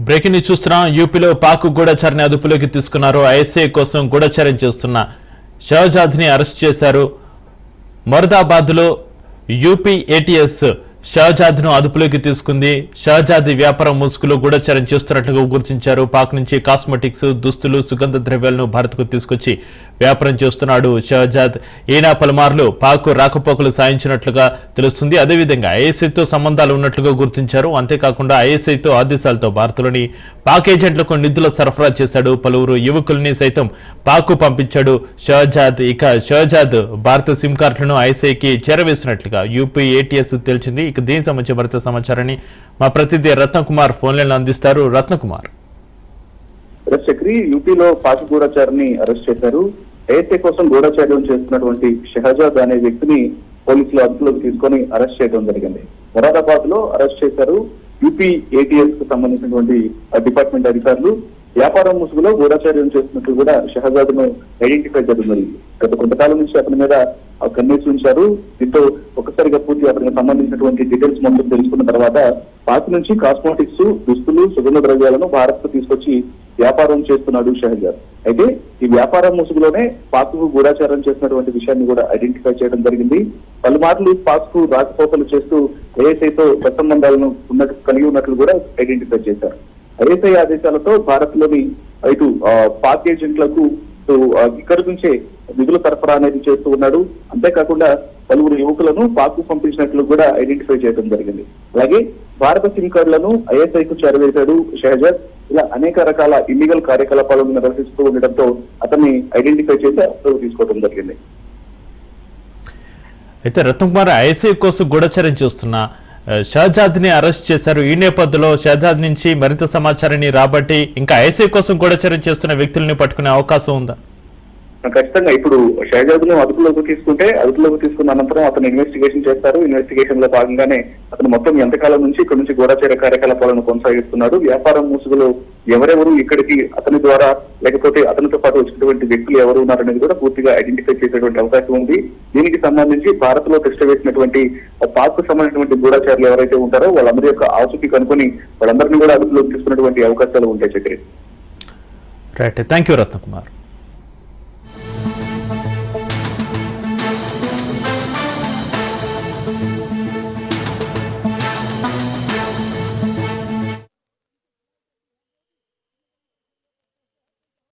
Breaking news చూస్తున్నాం. యూపీలో పాక్ గూఢచారిని అదుపులోకి తీసుకున్నారు. ఐఎస్ఐ కోసం గూఢచారం చేస్తున్న షహజాద్ని అరెస్ట్ చేశారు. మొరదాబాద్లో యూపీ ఏటీఎస్ షహజాద్ను అదుపులోకి తీసుకుంది. షహజాద్ వ్యాపారం ముసుగులో గూఢచారం చేస్తున్నట్లుగా గుర్తించారు. పాక్ నుంచి కాస్మెటిక్స్ దుస్తులు సుగంధ ద్రవ్యాలను భారత్కు తీసుకొచ్చి వ్యాపారం చేస్తున్నాడు షహజాద్ ఈయన పలుమార్లు పాక్ రాకపోకలు సాయించినట్లుగా తెలుస్తుంది. అదేవిధంగా ఐఎస్ఐతో సంబంధాలు ఉన్నట్లుగా గుర్తించారు. అంతేకాకుండా ఐఎస్ఐతో ఆదేశాలతో భారత్లోని పాక్ ఏజెంట్లకు నిధుల సరఫరా చేశాడు. పలువురు యువకుల్ని సైతం పాక్ పంపించాడు షహజాద్ ఇక షహజాద్ భారత సిమ్ కార్డులను ఐఎస్ఐకి చేరవేసినట్లుగా యూపీ ఏటీఎస్ తెలిసింది ఇక దీనికి సంబంధించి మరింత సమాచారాన్ని మా ప్రతినిధి రత్నకుమార్ ఫోన్లైన్ అందిస్తారు. రత్నకుమార్. చక్రి యూపీలో పాక్ గూఢచారిని అరెస్ట్ చేశారు. ఏఎస్ఐ కోసం గూఢచార్యం చేస్తున్నటువంటి షహజాద్ అనే వ్యక్తిని పోలీసులు అదుపులోకి తీసుకొని అరెస్ట్ చేయడం జరిగింది. మొరాదాబాద్లో అరెస్ట్ చేశారు. యూపీ ఏటీఎస్కు సంబంధించినటువంటి డిపార్ట్మెంట్ అధికారులు. వ్యాపారం ముసుగులో గూఢాచార్యం చేస్తున్నట్లు కూడా షహజాద్ను ఐడెంటిఫై చేయడం జరిగింది. గత కొంతకాలం నుంచి అతని మీద కన్నేసి ఉంచారు దీంతో ఒక్కసారిగా పూర్తి అతనికి సంబంధించినటువంటి డీటెయిల్స్ మొత్తం తెలుసుకున్న తర్వాత పాక్ నుంచి కాస్మోటిక్స్ దుస్తులు సుగంధ ద్రవ్యాలను భారత్కు తీసుకొచ్చి వ్యాపారం చేస్తున్నాడు షహజాద్ అయితే ఈ వ్యాపారం ముసుగులోనే పాక్కు గూఢాచారం చేస్తున్నటువంటి విషయాన్ని కూడా ఐడెంటిఫై చేయడం జరిగింది. పలుమార్లు పాక్కు రాకపోకలు చేస్తూ ఏఎస్ఐతో సత్సంబంధాలను ఉన్నట్టు కలిగి ఉన్నట్లు కూడా ఐడెంటిఫై చేశారు. ఐఎస్ఐ ఆదేశాలతో భారత్లోని ఇటు పాక్ ఏజెంట్లకు ఇక్కడి నుంచే నిధుల సరఫరా అనేది చేస్తూ ఉన్నాడు. అంతేకాకుండా పలువురు యువకులను పాక్ పంపించినట్లు కూడా ఐడెంటిఫై చేయడం జరిగింది. అలాగే భారత సిమ్ కార్డులను ఐఎస్ఐకు చేరవేశాడు షహజాద్. ఇలా అనేక రకాల ఇల్లీగల్ కార్యకలాపాలను నిర్వహిస్తూ ఉండడంతో అతన్ని ఐడెంటిఫై చేసి అప్రూవ్ తీసుకోవడం జరిగింది. అయితే రత్నకుమార్ ఐఎస్ఐ కోసం గూఢచర్యం చేస్తున్న షహజాద్ షహజాద్ని అరెస్ట్ చేశారు. ఈ నేపథ్యంలో షహజాద్ నుంచి మరింత సమాచారాన్ని రాబట్టి ఇంకా ఐఎస్ఐ కోసం గూఢచర్యం చేస్తున్న వ్యక్తుల్ని పట్టుకునే అవకాశం ఉందా? ఖచ్చితంగా. ఇప్పుడు షహజాద్ను అదుపులోకి తీసుకుంటే అదుపులోకి తీసుకున్న అనంతరం అతను ఇన్వెస్టిగేషన్ చేస్తారు. ఇన్వెస్టిగేషన్లో భాగంగానే అతను మొత్తం ఎంతకాలం నుంచి ఇక్కడ నుంచి గూఢచార కార్యకలాపాలను కొనసాగిస్తున్నాడు. వ్యాపారం ముసుగులో ఎవరెవరు ఇక్కడికి అతని ద్వారా లేకపోతే అతనితో పాటు వచ్చినటువంటి వ్యక్తులు ఎవరు ఉన్నారనేది కూడా పూర్తిగా ఐడెంటిఫై చేసేటువంటి అవకాశం ఉంది. దీనికి సంబంధించి భారత్లో టెస్ట్ వేసినటువంటి పాక్ సంబంధించినటువంటి గూఢాచారులు ఎవరైతే ఉంటారో వాళ్ళందరి యొక్క ఆచూకీ కనుకొని వాళ్ళందరినీ కూడా అదుపులోకి తీసుకున్నటువంటి అవకాశాలు ఉంటాయి Chakri. Right thank you Ratnakumar